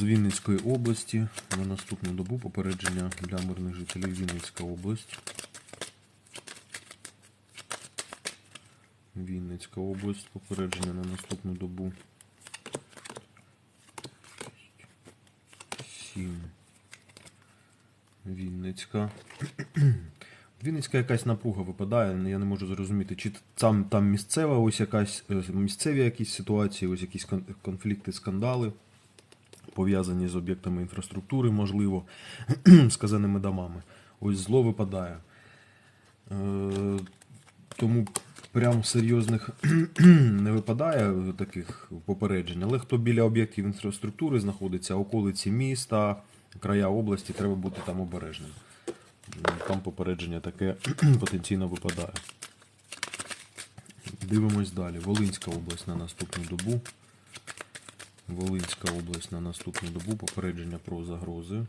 З Вінницької області на наступну добу попередження для мирних жителів Вінницька область. Вінницька область, попередження на наступну добу. 7. Вінницька. Вінницька якась напруга випадає, я не можу зрозуміти, чи там, там місцева ось якась е, місцеві якісь ситуації, ось якісь конфлікти, скандали, пов'язані з об'єктами інфраструктури, можливо, сказаними домами. Ось зло випадає. Е, Тому прям серйозних не випадає таких попереджень, але хто біля об'єктів інфраструктури знаходиться, околиці міста, края області, треба бути там обережним. Там попередження таке потенційно випадає. Дивимось далі. Волинська область на наступну добу. Волинська область на наступну добу. Попередження про загрози.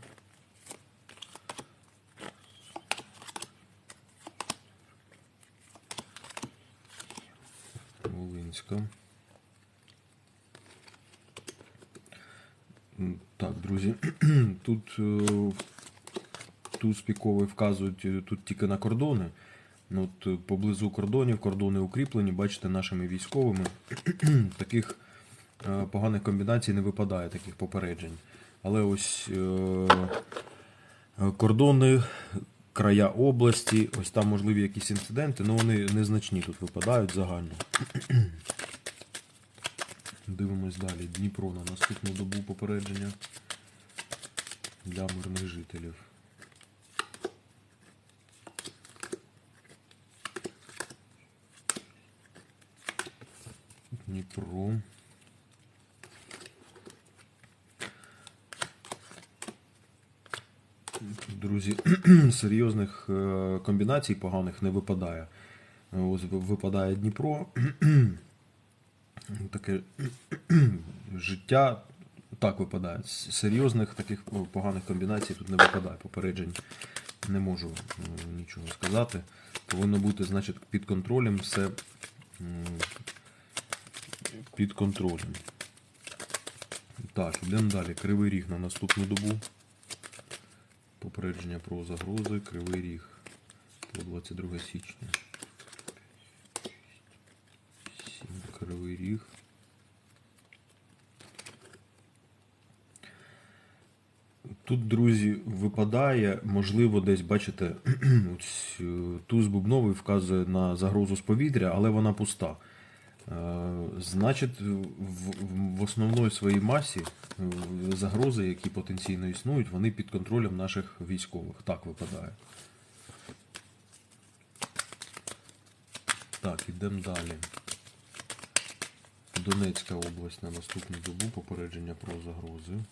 Волинська. Так, друзі, тут е, туз піковий вказують е, тут тільки на кордони. Ну, От е, поблизу кордонів, кордони укріплені, бачите, нашими військовими. Таких поганих комбінацій не випадає, таких попереджень. Але ось е, е, кордони, края області, ось там можливі якісь інциденти, але вони незначні тут випадають загально. Дивимось далі. Дніпро на наступну добу попередження для мирних жителів. Дніпро. Друзі, серйозних е, комбінацій поганих не випадає. Ось випадає Дніпро. Таке життя так випадає. Серйозних таких поганих комбінацій тут не випадає. Попереджень не можу е, нічого сказати. Повинно бути, значить, під контролем все під контролем. Так, йдемо далі. Кривий ріг на наступну добу. Попередження про загрози. Кривий ріг. По 22 січня. 7. Кривий ріг. Тут, друзі, випадає, можливо, десь, бачите, е, туз бубновий вказує на загрозу з повітря, але вона пуста. Е, Значить, в, основної своїй масі е, загрози, які потенційно існують, вони під контролем наших військових. Так випадає. Так, ідемо далі. Донецька область на наступну добу. Попередження про загрози.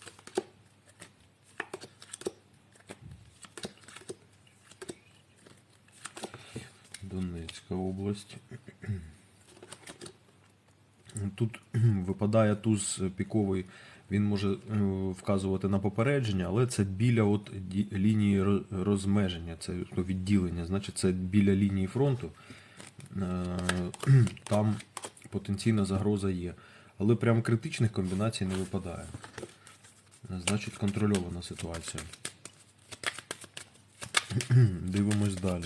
Донецька область. Тут випадає туз піковий, він може е, вказувати на попередження, але це біля от лінії розмеження, це ну, відділення, значить це біля лінії фронту. Е, Там потенційна загроза є. Але прям критичних комбінацій не випадає. Значить, контрольована ситуація. Дивимось далі.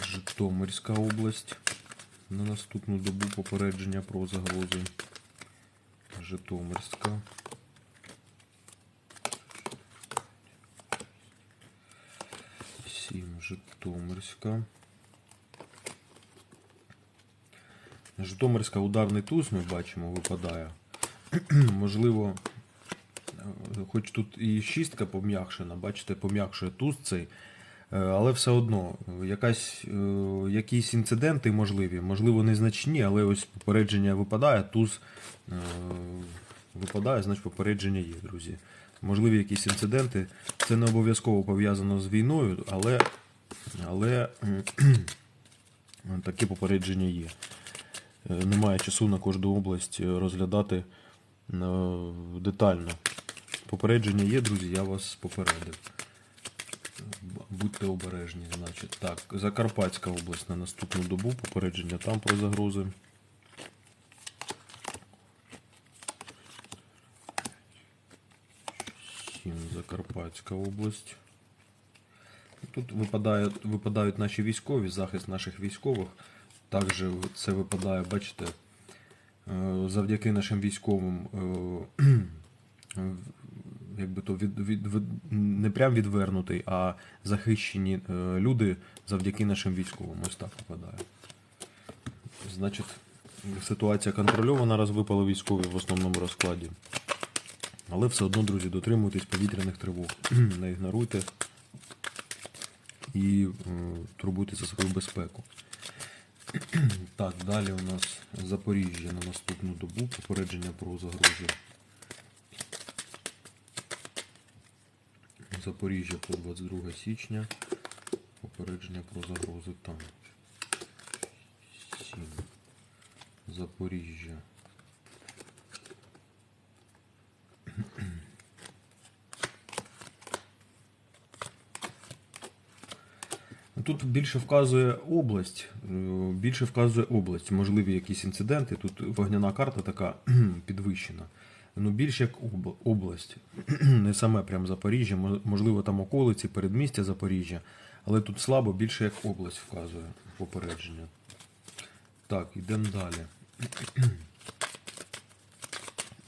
Житомирська область. На наступну добу попередження про загрози. Житомирська. Сім. Житомирська. Житомирська ударний туз ми бачимо, випадає. Можливо, е, хоч тут і шістка пом'якшена, бачите, пом'якшує туз цей. Е, Але все одно, якась, е, якісь інциденти можливі, можливо, незначні, але ось попередження випадає, туз е, випадає, значить попередження є, друзі. Можливі якісь інциденти. Це не обов'язково пов'язано з війною, але, але таке попередження є. Немає часу на кожну область розглядати детально. Попередження є, друзі, я вас попередив. Будьте обережні, значить. Так, Закарпатська область на наступну добу, попередження там про загрози. 7 Закарпатська область. Тут випадає, випадають наші військові, захист наших військових. Також це випадає, бачите, е, завдяки нашим військовим, е, якби то від, від, від- не прям відвернутий, а захищені е, люди завдяки нашим військовим. Ось так випадає. Значить, ситуація контрольована, раз випали військові в основному розкладі. Але все одно, друзі, дотримуйтесь повітряних тривог. Не ігноруйте і е, турбуйтесь за свою безпеку. Так, далі у нас Запоріжжя на наступну добу. Попередження про загрози. Запоріжжя по 22 січня. Попередження про загрози там. 7. Запоріжжя. Тут більше вказує область, е, більше вказує область, можливі якісь інциденти. Тут вогняна карта така підвищена. Ну, більш як обл- область, не саме прям Запоріжжя, можливо, там околиці, передмістя Запоріжжя, але тут слабо більше як область вказує попередження. Так, йдемо далі.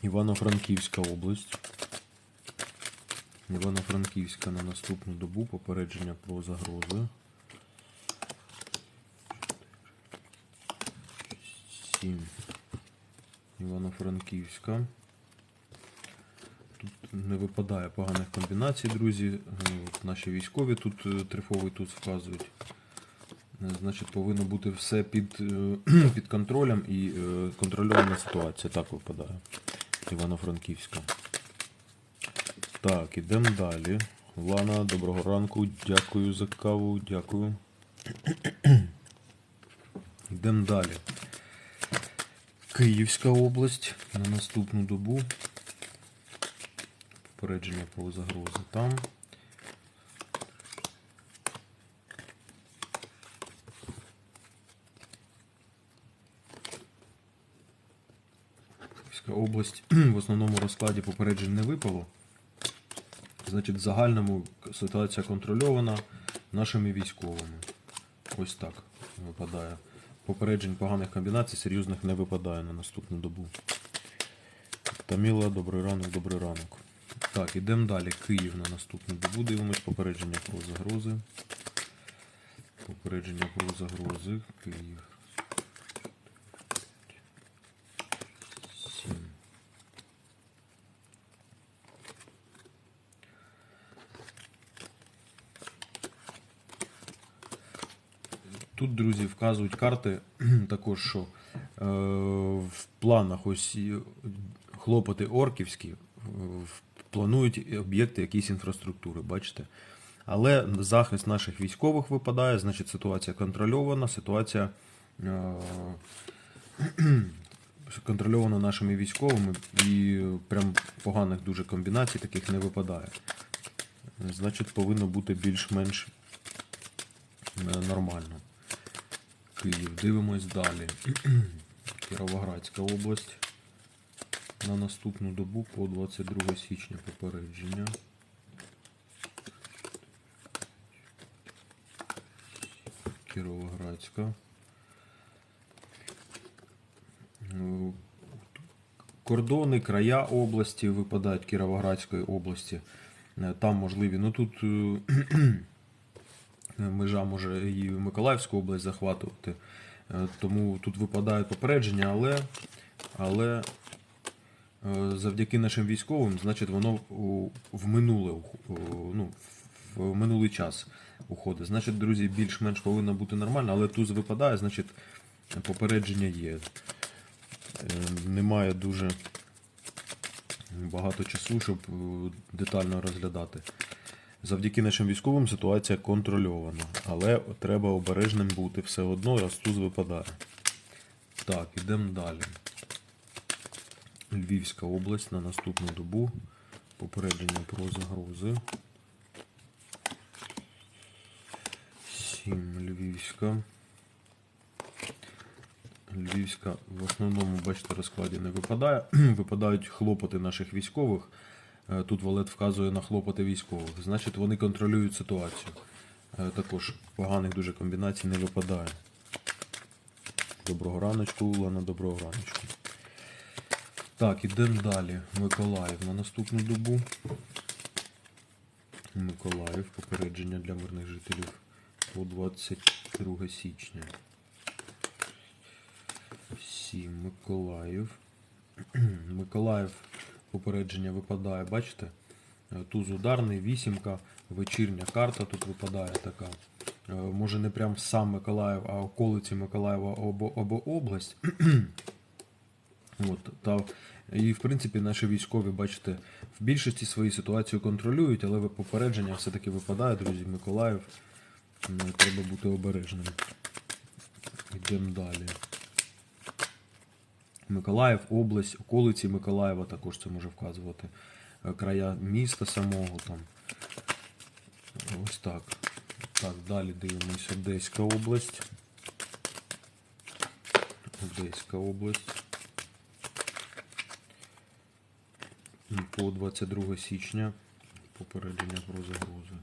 Івано-Франківська область. Івано-Франківська на наступну добу попередження про загрози. 7. Івано-Франківська. Тут не випадає поганих комбінацій, друзі. Е, от Наші військові тут е, трифовий туз вказують. Е, Значить, повинно бути все під, під контролем і контрольована ситуація. Так випадає. Івано-Франківська. Так, ідемо далі. Лана, доброго ранку. Дякую за каву. Дякую. Йдемо далі. Київська область на наступну добу. Попередження про загрози там. Область в основному розкладі попереджень не випало. Значить, в загальному ситуація контрольована нашими військовими. Ось так випадає. Попереджень поганих комбінацій серйозних не випадає на наступну добу. Таміла, добрий ранок, добрий ранок. Так, ідемо далі. Київ на наступну добу. Дивимось попередження про загрози. Попередження про загрози. Київ. 7. Тут, друзі, вказують карти також, що е, в планах ось хлопоти орківські е, в- планують об'єкти якісь інфраструктури, бачите. Але захист наших військових випадає, значить ситуація контрольована, ситуація е, контрольована нашими військовими і прям поганих дуже комбінацій таких не випадає. Значить, повинно бути більш-менш е, нормально. Київ. Дивимось далі. Кіровоградська область. На наступну добу по 22 січня попередження. Кіровоградська. Ну, Кордони, края області випадають Кіровоградської області. Е, Там можливі. Ну тут е, межа може і Миколаївську область захватувати. Е, Тому тут випадають попередження, але, але завдяки нашим військовим, значить, воно в минуле, ну, в минулий час уходить. Значить, друзі, більш-менш повинно бути нормально, але туз випадає, значить, попередження є. Е, Немає дуже багато часу, щоб е, детально розглядати. Завдяки нашим військовим ситуація контрольована, але треба обережним бути все одно, раз туз випадає. Так, ідемо далі. Львівська область на наступну добу. Попередження про загрози. 7 Львівська. Львівська в основному, бачите, розкладі не випадає. Випадають хлопоти наших військових. Е, Тут Валет вказує на хлопоти військових. Значить, вони контролюють ситуацію. Е, Також поганих дуже комбінацій не випадає. Доброго раночку, Улана, доброго раночку. Так, ідемо далі. Миколаїв на наступну добу. Миколаїв, попередження для мирних жителів по 22 січня. 7. Миколаїв. Миколаїв попередження випадає, бачите? Е, Туз ударний, вісімка, вечірня карта тут випадає така. Е, Може не прям сам Миколаїв, а околиці Миколаєва або, або область. От, та, і в принципі наші військові, бачите, в більшості свої ситуацію контролюють, але попередження все-таки випадає, друзі, Миколаїв. Треба бути обережним. Йдемо далі. Миколаїв, область, околиці Миколаєва також це може вказувати. Е, Края міста самого там. Ось так. Так, далі дивимося Одеська область. Одеська область. По 22 січня попередження про загрози.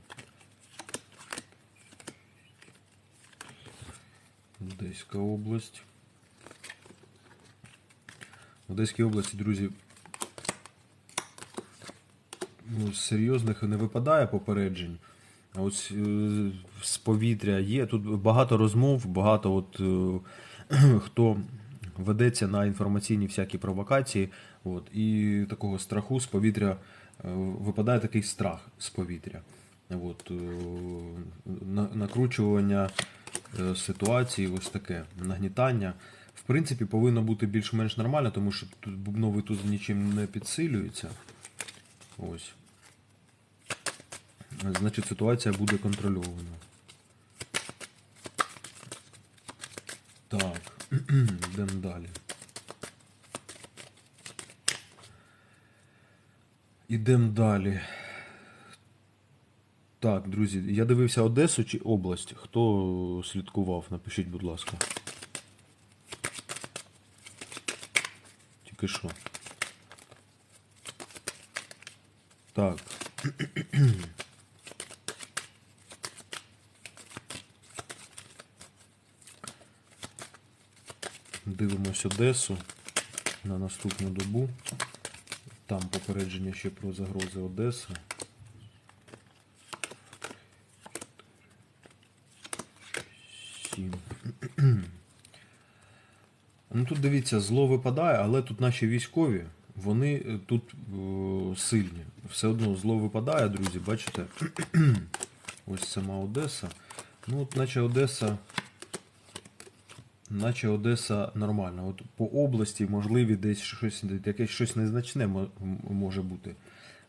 Одеська область. В Одеській області, друзі, ну, серйозних не випадає попереджень. А ось е, з повітря є. Тут багато розмов, багато от, е, хто ведеться на інформаційні всякі провокації. От, і такого страху з повітря е, випадає такий страх з повітря. От, е, накручування е, ситуації, ось таке нагнітання. В принципі, повинно бути більш-менш нормально, тому що тут бубновий туз нічим не підсилюється. Ось. Значить, ситуація буде контрольована. Так, йдемо далі. Ідемо далі. Так, друзі, я дивився Одесу чи область. Хто слідкував, напишіть, будь ласка. Тільки що. Так. Дивимось Одесу на наступну добу. Там попередження ще про загрози Одеси. Ну тут дивіться, зло випадає, але тут наші військові, вони е, тут е, сильні. Все одно зло випадає, друзі, бачите? Ось сама Одеса. Ну, от наче Одеса. Наче Одеса нормальна. От по області можливі десь щось, якесь щось незначне може бути.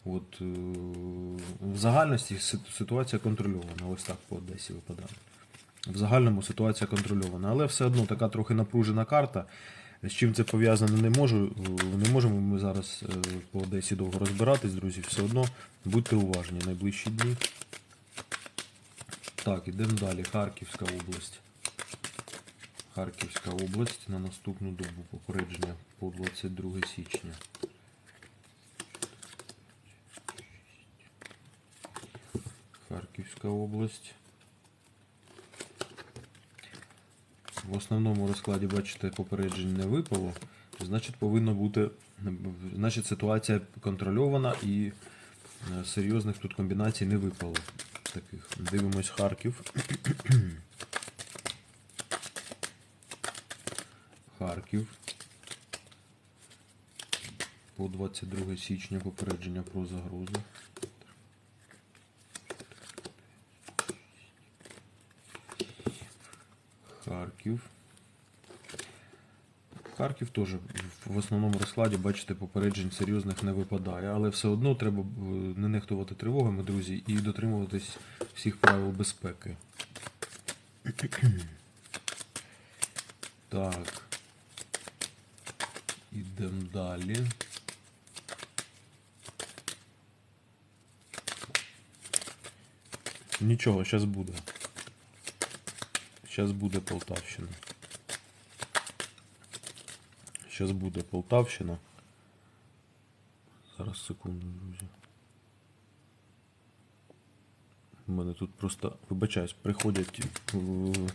От, е, в загальності ситуація контрольована. Ось так по Одесі випадає. В загальному ситуація контрольована, але все одно така трохи напружена карта. З чим це пов'язано, не можу. е, Не можемо ми зараз е, по Одесі довго розбиратись, друзі. Все одно будьте уважні найближчі дні. Так, ідемо далі. Харківська область. Харківська область на наступну добу попередження по 22 січня. Харківська область. В основному розкладі, бачите, попереджень не випало. Значить, повинно бути. Значить, ситуація контрольована і е, серйозних тут комбінацій не випало. Таких. Дивимось Харків. Харків. По 22 січня попередження про загрозу. Харків. Харків теж в основному розкладі, бачите, попереджень серйозних не випадає, але все одно треба е, не нехтувати тривогами, друзі, і дотримуватись всіх правил безпеки. Так. Ідемо далі. Нічого, зараз буде. Зараз буде Полтавщина. Зараз буде Полтавщина. Зараз Зараз секунду, друзі. У мене тут просто, вибачаюсь, приходять. е,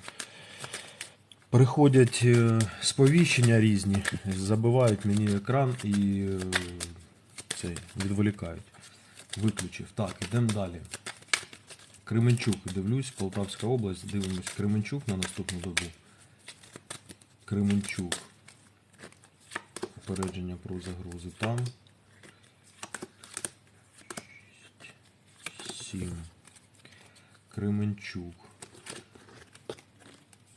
Приходять е, сповіщення різні, забивають мені екран і е, цей, відволікають. Виключив. Так, йдемо далі. Кременчук, дивлюсь, Полтавська область, дивимось Кременчук на наступну добу. Кременчук. Попередження про загрози там. 7. Кременчук.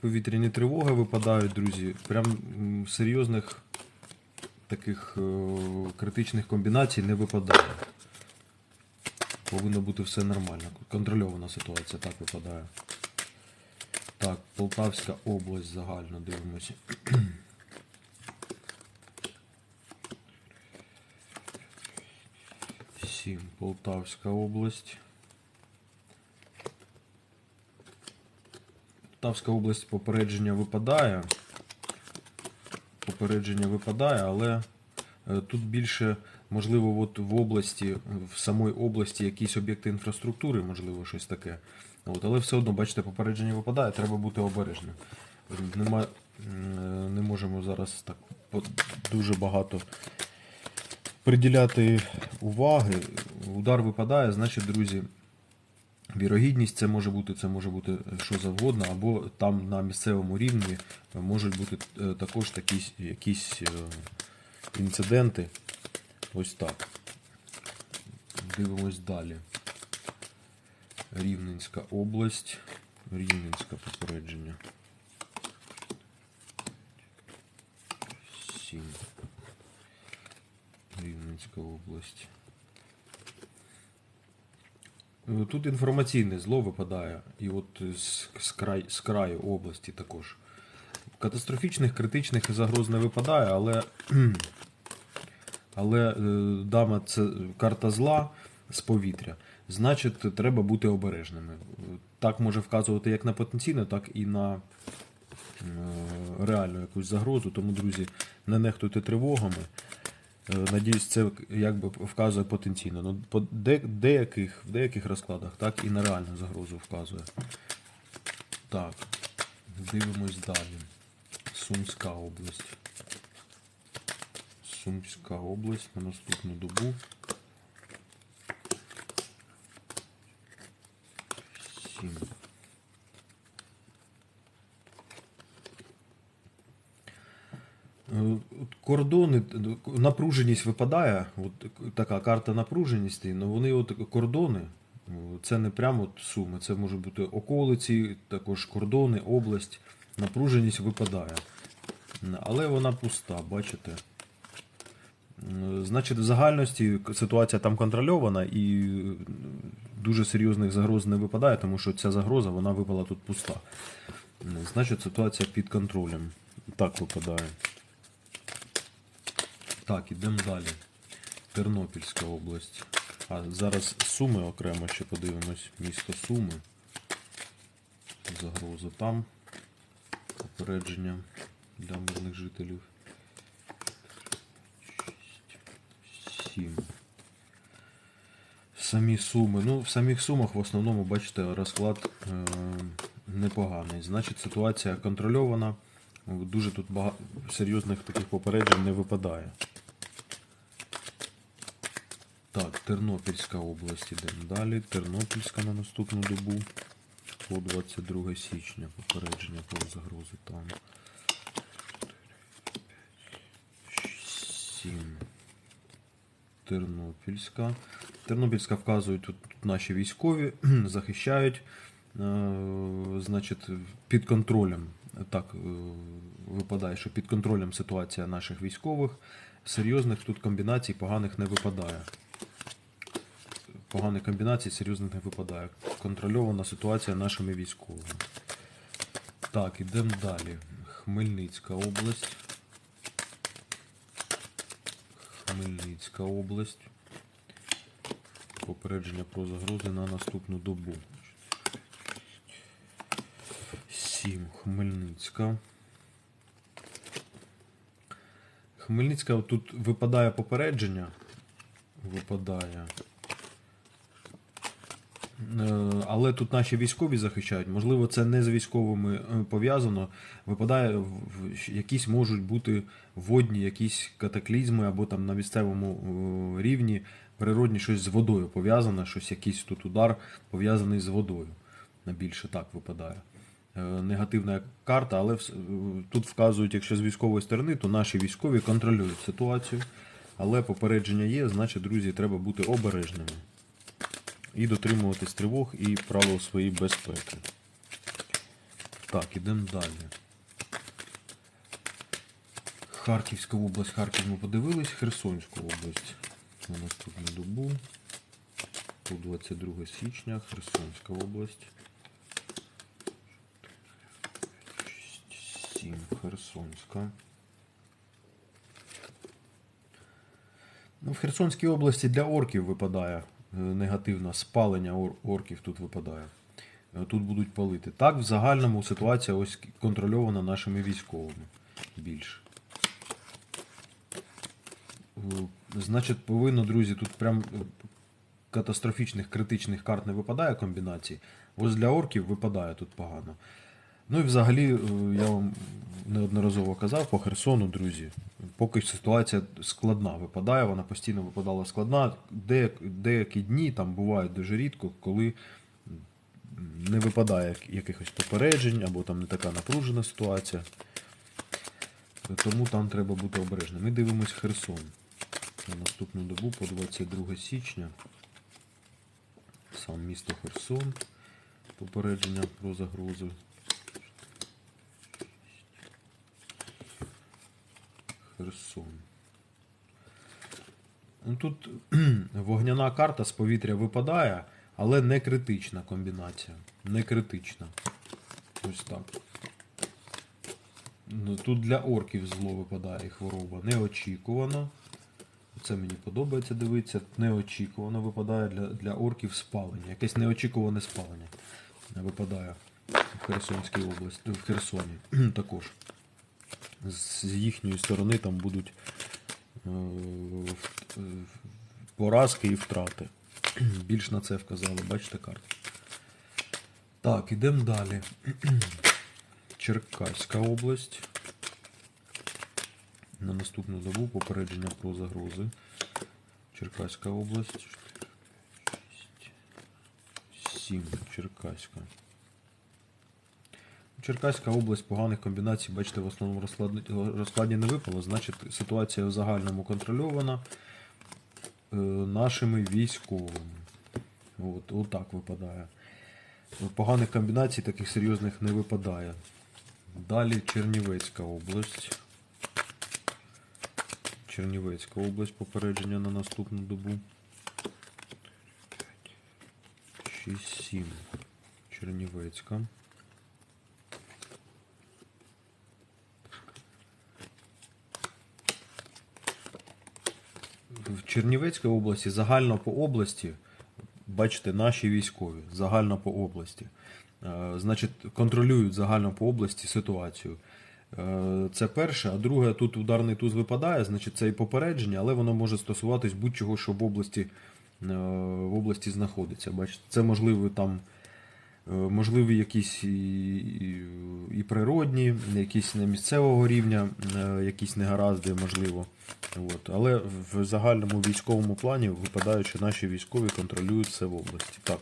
Повітряні тривоги випадають, друзі. Прям серйозних таких е, критичних комбінацій не випадає. Повинно бути все нормально. Контрольована ситуація так випадає. Так, Полтавська область загально дивимося. Сім. Полтавська область. Полтавська область попередження випадає. Попередження випадає, але е, тут більше, можливо, от в області, в самої області якісь об'єкти інфраструктури, можливо, щось таке. От, але все одно, бачите, попередження випадає, треба бути обережним. Нема, не можемо зараз так дуже багато приділяти уваги. Удар випадає, значить, друзі, Вірогідність це може бути, це може бути що завгодно, або там на місцевому рівні можуть бути е, також такі, якісь е, інциденти. Ось так. Дивимось далі. Рівненська область. Рівненське попередження. 7. Рівненська область. Е, Тут інформаційне зло випадає, і от з, з, край, з краю області також. Катастрофічних, критичних загроз не випадає, але, але е, дама це карта зла з повітря. Значить, треба бути обережними. Так може вказувати як на потенційну, так і на е, реальну якусь загрозу. Тому, друзі, не нехтуйте тривогами. Е, Надіюсь, це якби вказує потенційно. Ну, по деяких, в деяких розкладах так і на реальну загрозу вказує. Так, дивимось далі. Сумська область. Сумська область на наступну добу. Сім. Е, от Кордони, напруженість випадає, от така карта напруженості, але вони от кордони, це не прямо от суми, це можуть бути околиці, також кордони, область. Напруженість випадає. Але вона пуста, бачите. Значить, в загальності ситуація там контрольована і дуже серйозних загроз не випадає, тому що ця загроза вона випала тут пуста. Значить, ситуація під контролем. Так випадає. Так, ідемо далі. Тернопільська область. А зараз Суми окремо ще подивимось. Місто Суми. Загроза там. Попередження для мирних жителів. 6, 7. Самі суми. Ну, в самих сумах в основному, бачите, розклад е, непоганий. Значить, ситуація контрольована. Дуже тут багато серйозних таких попереджень не випадає. Так, Тернопільська область ідемо далі. Тернопільська на наступну добу. По 22 січня попередження про загрози там. 7. Тернопільська. Тернопільська вказують тут наші військові, захищають. Е, Значить, під контролем. Так, е, випадає, що під контролем ситуація наших військових. Серйозних тут комбінацій поганих не випадає. Поганих комбінацій серйозних не випадає. Контрольована ситуація нашими військовими. Так, ідемо далі. Хмельницька область. Хмельницька область. Попередження про загрози на наступну добу. 7. Хмельницька. Хмельницька тут випадає попередження. випадає. Е, Але тут наші військові захищають. Можливо, це не з військовими е, пов'язано. Випадає, якісь можуть бути водні, якісь катаклізми, або там на місцевому е, рівні природні щось з водою пов'язане, щось якийсь тут удар пов'язаний з водою. Більше так випадає. Негативна карта, але тут вказують, якщо з військової сторони, то наші військові контролюють ситуацію. Але попередження є, значить, друзі, треба бути обережними і дотримуватись тривог і правил своєї безпеки. Так, ідемо далі. Харківська область, Харків ми подивились, Херсонську область У на наступну добу. По 22 січня, Херсонська область. 7, Херсонська. Ну, в Херсонській області для орків випадає негативно спалення ор- орків тут випадає. Е, Тут будуть палити. Так, в загальному ситуація ось контрольована нашими військовими більше. Е, Значить, повинно, друзі, тут прям е, катастрофічних критичних карт не випадає комбінацій. Ось для орків випадає тут погано. Ну і взагалі, е, я вам неодноразово казав по Херсону, друзі. Поки ситуація складна випадає, вона постійно випадала складна. Деякі дні там бувають дуже рідко, коли не випадає якихось попереджень або там не така напружена ситуація. Тому там треба бути обережним. Ми дивимось Херсон на наступну добу по 22 січня. Сам місто Херсон. Попередження про загрозу. Херсон. Ну, Тут вогняна карта з повітря випадає, але не критична комбінація. Не критична. Ось так. Ну, Тут для орків зло випадає і хвороба. Неочікувано. Це мені подобається дивитися. Неочікувано випадає для, для орків спалення. Якесь неочікуване спалення випадає в Херсонській області, в Херсоні також. З їхньої сторони там будуть е, поразки і втрати. Більш на це вказали, бачите карту. Так, ідемо далі. Черкаська область. На наступну добу попередження про загрози. Черкаська область. 7. Черкаська. Черкаська область поганих комбінацій, бачите, в основному розкладі не випало, значить ситуація в загальному контрольована е, нашими військовими. От, отак випадає. Поганих комбінацій таких серйозних не випадає. Далі Чернівецька область. Чернівецька область попередження на наступну добу. 6-7. Чернівецька. В Чернівецькій області загально по області, бачите, наші військові, загально по області. Е, Значить, контролюють загально по області ситуацію. Е, Це перше, а друге, тут ударний туз випадає, значить це і попередження, але воно може стосуватись будь-чого, що в області, е, в області знаходиться. Бачите, це можливо там. Е, Можливі якісь і, природні, якісь не місцевого рівня, е, якісь негаразди, можливо. От. Але в загальному військовому плані випадає, що наші військові контролюють це в області. Так.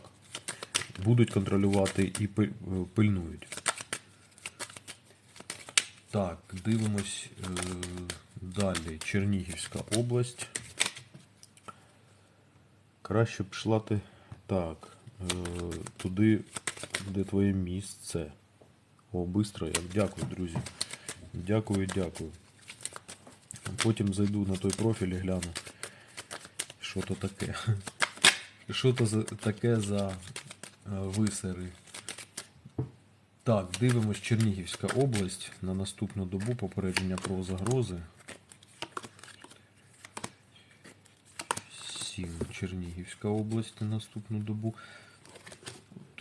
Будуть контролювати і пильнують. Так, дивимось е, далі. Чернігівська область. Краще б йшла ти. Так. Е, туди, де твоє місце. О, бистро як. Дякую, друзі. Дякую, дякую. Потім зайду на той профіль і гляну. Що то таке. Що то за, таке за е, висери. Так, дивимось Чернігівська область на наступну добу попередження про загрози. 7. Чернігівська область на наступну добу.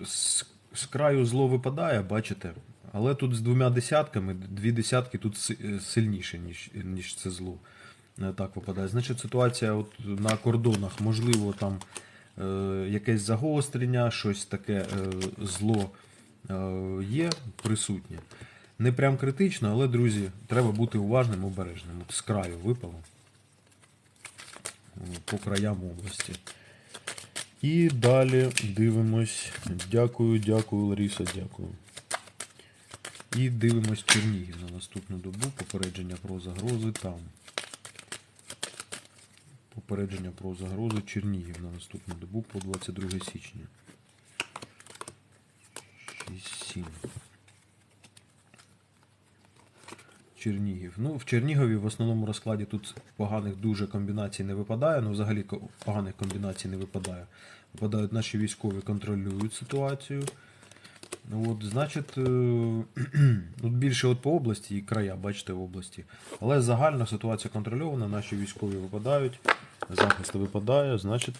З, з краю зло випадає, бачите? Але тут з двома десятками, дві десятки тут е, сильніше, ніж, ніж це зло. е, так випадає. Значить, ситуація от на кордонах, можливо, там е, якесь загострення, щось таке е, зло е, є присутнє. Не прям критично, але, друзі, треба бути уважним, обережним. От з краю випало по краям області. І далі дивимось. Дякую, дякую, Ларіса, дякую. І дивимось Чернігів на наступну добу. Попередження про загрози там. Попередження про загрози Чернігів на наступну добу по 22 січня. 6-7. Чернігів. Ну, в Чернігові в основному розкладі тут поганих дуже комбінацій не випадає. Ну, взагалі поганих комбінацій не випадає. Випадають наші військові, контролюють ситуацію. Ну, От, значить, е, тут більше от по області і края, бачите, в області. Але загальна ситуація контрольована, наші військові випадають, захист випадає, значить.